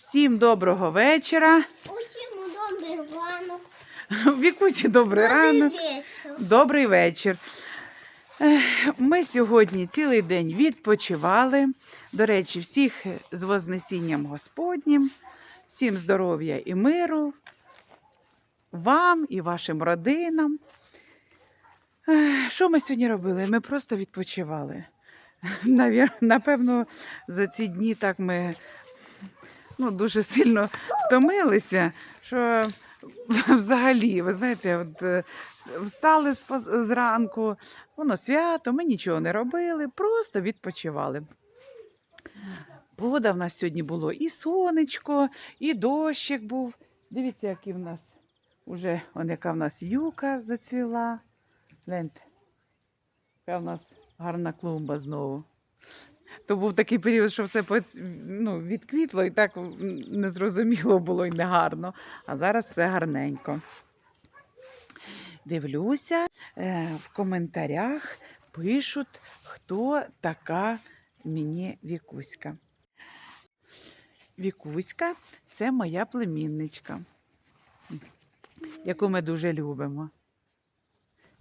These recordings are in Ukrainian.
Всім доброго вечора. Усім добрий ранок. Вікусі, добрий ранок. вечір. Добрий вечір. Ми сьогодні цілий день відпочивали. До речі, всіх з Вознесінням Господнім, всім здоров'я і миру, вам і вашим родинам. Що ми сьогодні робили? Ми просто відпочивали. Напевно, за ці дні так ми ну, дуже сильно втомилися, що взагалі, ви знаєте, от, е, встали зранку, воно свято, ми нічого не робили, просто відпочивали. Погода в нас сьогодні було і сонечко, і дощик був. Дивіться, який в нас уже, он, яка в нас юка зацвіла. Гляньте, яка в нас гарна клумба знову. То був такий період, що все ну, відквітло і так незрозуміло було і негарно. А зараз все гарненько. Дивлюся, е, в коментарях пишуть, хто така мені Вікуська. Вікуська це моя племінничка, яку ми дуже любимо.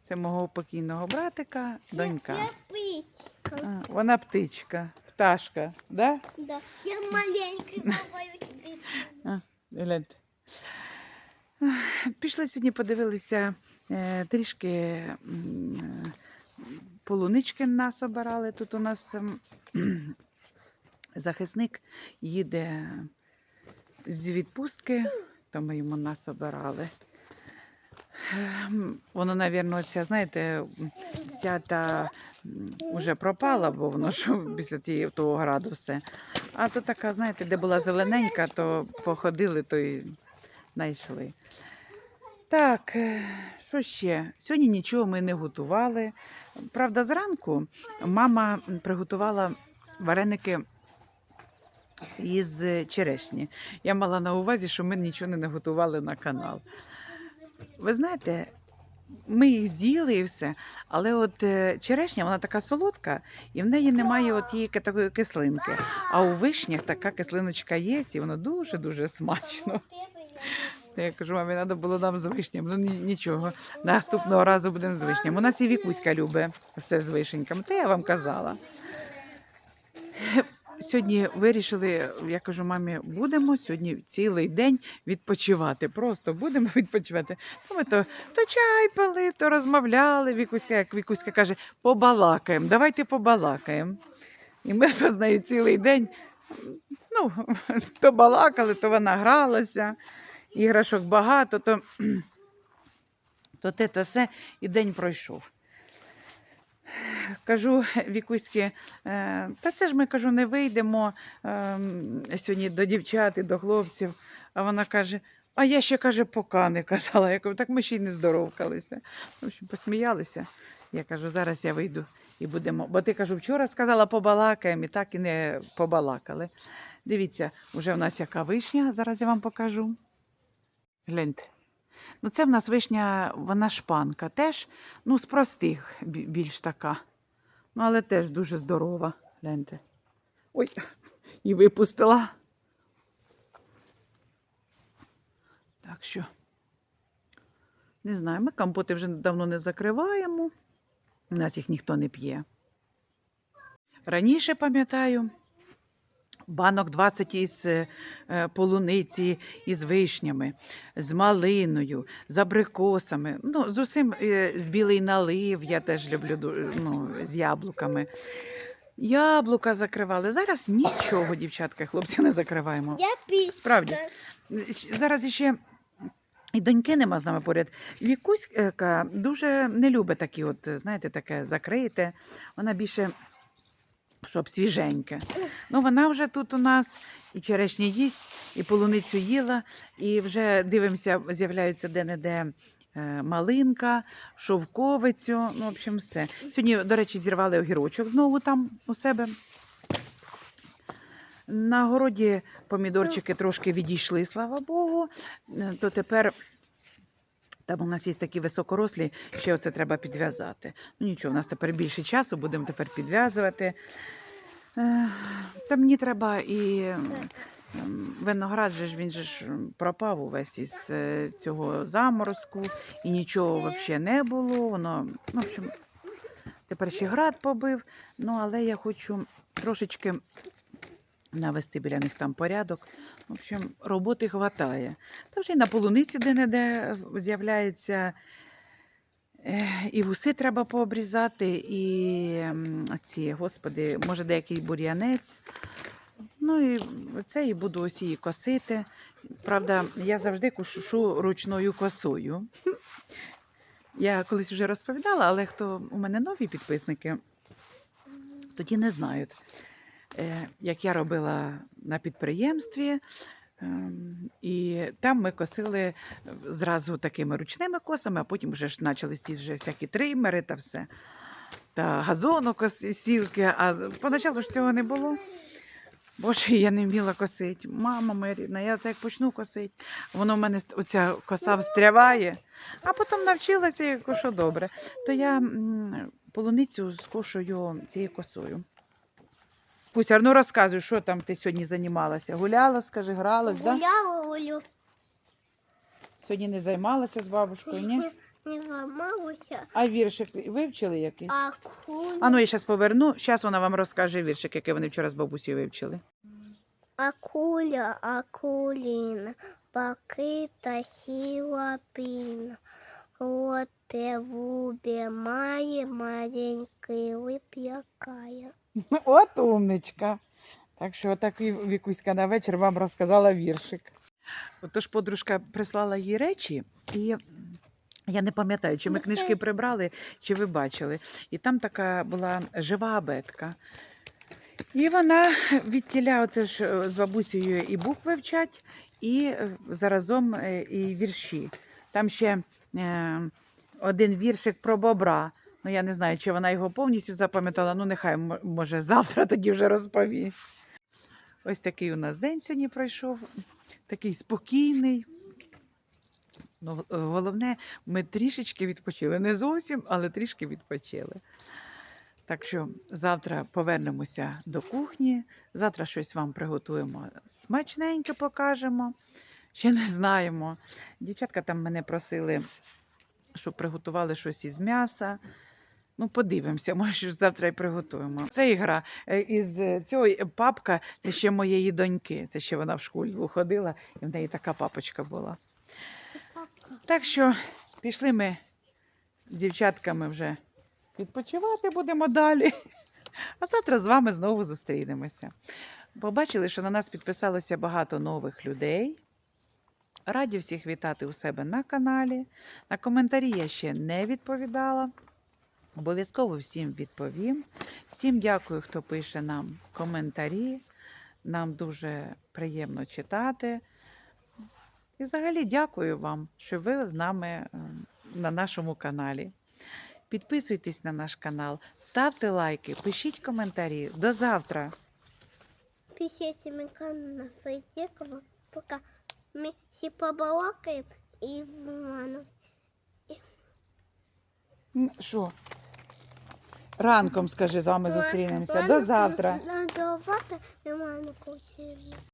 Це мого покійного братика, донька. Птичка. А, вона птичка, пташка, да? Да. Я маленький, боюсь. А, гляньте. Пішли сьогодні, подивилися е, трішки полунички нас обирали. Тут у нас ем, захисник їде з відпустки, то ми йому нас обирали. Ем, Воно, мабуть, ця, знаєте, ця та м, уже пропала, бо воно ж після тієї того граду все. А то така, знаєте, де була зелененька, то походили, то й знайшли. Так, е, що ще? Сьогодні нічого ми не готували. Правда, зранку мама приготувала вареники із черешні. Я мала на увазі, що ми нічого не готували на канал. Ви знаєте, ми їх з'їли і все, але от е, черешня, вона така солодка, і в неї немає от її такої кислинки. А у вишнях така кислиночка є, і воно дуже-дуже смачно. Я кажу, мамі, треба було нам з вишням. Ну нічого. Наступного разу будемо з вишням. У нас і Вікуська любить все з вишеньками. Та я вам казала. Сьогодні вирішили, я кажу, мамі, будемо сьогодні цілий день відпочивати. Просто будемо відпочивати. То ми то, то чай пили, то розмовляли. Вікуська, як Вікуська каже, побалакаємо, давайте побалакаємо. І ми то з нею цілий день ну, то балакали, то вона гралася, іграшок багато, то, то те, то все, і день пройшов. Кажу Вікуськи, е, та це ж ми кажу, не вийдемо ем, сьогодні до дівчат і до хлопців. А вона каже: а я ще каже, пока не казала. Я кажу, так ми ще й не здоровкалися. В общем, посміялися. Я кажу, зараз я вийду і будемо. Бо ти кажу, вчора сказала, побалакаємо, і так і не побалакали. Дивіться, вже в нас яка вишня, зараз я вам покажу. Гляньте. Ну, це в нас вишня, вона шпанка теж, ну, з простих більш така. Ну, але теж дуже здорова. Гляньте. Ой, і випустила. Так що, не знаю, ми компоти вже давно не закриваємо. У нас їх ніхто не п'є. Раніше пам'ятаю, банок 20 із е, е, полуниці, із вишнями, з малиною, з абрикосами. Ну, з усім е, з білий налив, я теж люблю ну, з яблуками. Яблука закривали. Зараз нічого, дівчатка, хлопці, не закриваємо. Справді. Зараз іще і доньки нема з нами поряд. Вікуська дуже не любить такі, от, знаєте, таке закрите. Вона більше, щоб свіженьке. Ну, вона вже тут у нас і черешні їсть, і полуницю їла, і вже дивимося, з'являються де-не-де. е, Малинка, шовковицю, ну, в общем, все. Сьогодні, до речі, зірвали огірочок знову там у себе. На городі помідорчики трошки відійшли, слава Богу. Е, То тепер там у нас є такі високорослі, ще оце треба підв'язати. Ну нічого, у нас тепер більше часу, будемо тепер підв'язувати. Е, Та мені треба і виноград же ж він же ж пропав увесь із е, цього заморозку, і нічого взагалі не було. Воно, в общем, тепер ще град побив. Ну, але я хочу трошечки навести біля них там порядок. В общем, роботи хватає. Та вже і на полуниці де-не-де з'являється. І вуси треба пообрізати, і ці, господи, може, деякий бур'янець. Ну і це і буду ось її косити. Правда, я завжди кушу ручною косою. Я колись вже розповідала, але хто у мене нові підписники, тоді не знають. Е, Як я робила на підприємстві, і там ми косили зразу такими ручними косами, а потім вже ж почалися ці вже всякі тримери та все. Та газонокосілки, а поначалу ж цього не було. Боже, я не вміла косити. Мама моя рідна, я це як почну косити. Воно в мене оця коса встряває, а потім навчилася, кошу добре. То я полуницю скошую цією косою. Пуся, ну розказуй, що там ти сьогодні займалася? Гуляла, скажи, гралась, да? Гуляла, Олю. Сьогодні не займалася з бабушкою, ні? Не зламалася. А віршик вивчили якийсь? А куля. А ну я зараз поверну. Зараз вона вам розкаже віршик, який вони вчора з бабусею вивчили. Акуля, акуліна, пакита хілапіна. Роте вубі має маленький лип якая. От умничка. Так що так і Вікуська на вечір вам розказала віршик. Отож подружка прислала їй речі, і я не пам'ятаю, чи ми Ну, книжки прибрали, чи ви бачили. І там така була жива абетка. І вона відтіля оце ж е, з бабусею і букви вчать, і е, заразом е, і вірші. Там ще один віршик про бобра. Ну, я не знаю, чи вона його повністю запам'ятала. Ну, нехай може завтра тоді вже розповість. Ось такий у нас день сьогодні пройшов, такий спокійний. Ну, головне, ми трішечки відпочили. Не зовсім, але трішки відпочили. Так що завтра повернемося до кухні. Завтра щось вам приготуємо смачненьке покажемо. Ще не знаємо. Дівчатка там мене просили, щоб приготували щось із м'яса. Ну, подивимося, може, завтра і приготуємо. Це ігра е, із е, цього е, папка, це ще моєї доньки. Це ще вона в школу ходила, і в неї така папочка була. Так що пішли ми з дівчатками вже відпочивати будемо далі. А завтра з вами знову зустрінемося. Побачили, що на нас підписалося багато нових людей. Раді всіх вітати у себе на каналі. На коментарі я ще не відповідала. Обов'язково всім відповім. Всім дякую, хто пише нам коментарі. Нам дуже приємно читати. І взагалі дякую вам, що ви з нами е, на нашому каналі. Підписуйтесь на наш канал, ставте лайки, пишіть коментарі. До завтра! Пишите мне на Фейдекова, пока мы все побалакаем и в ману. Що? Ранком, скажи, з вами зустрінемося. До завтра. Завтра. До ману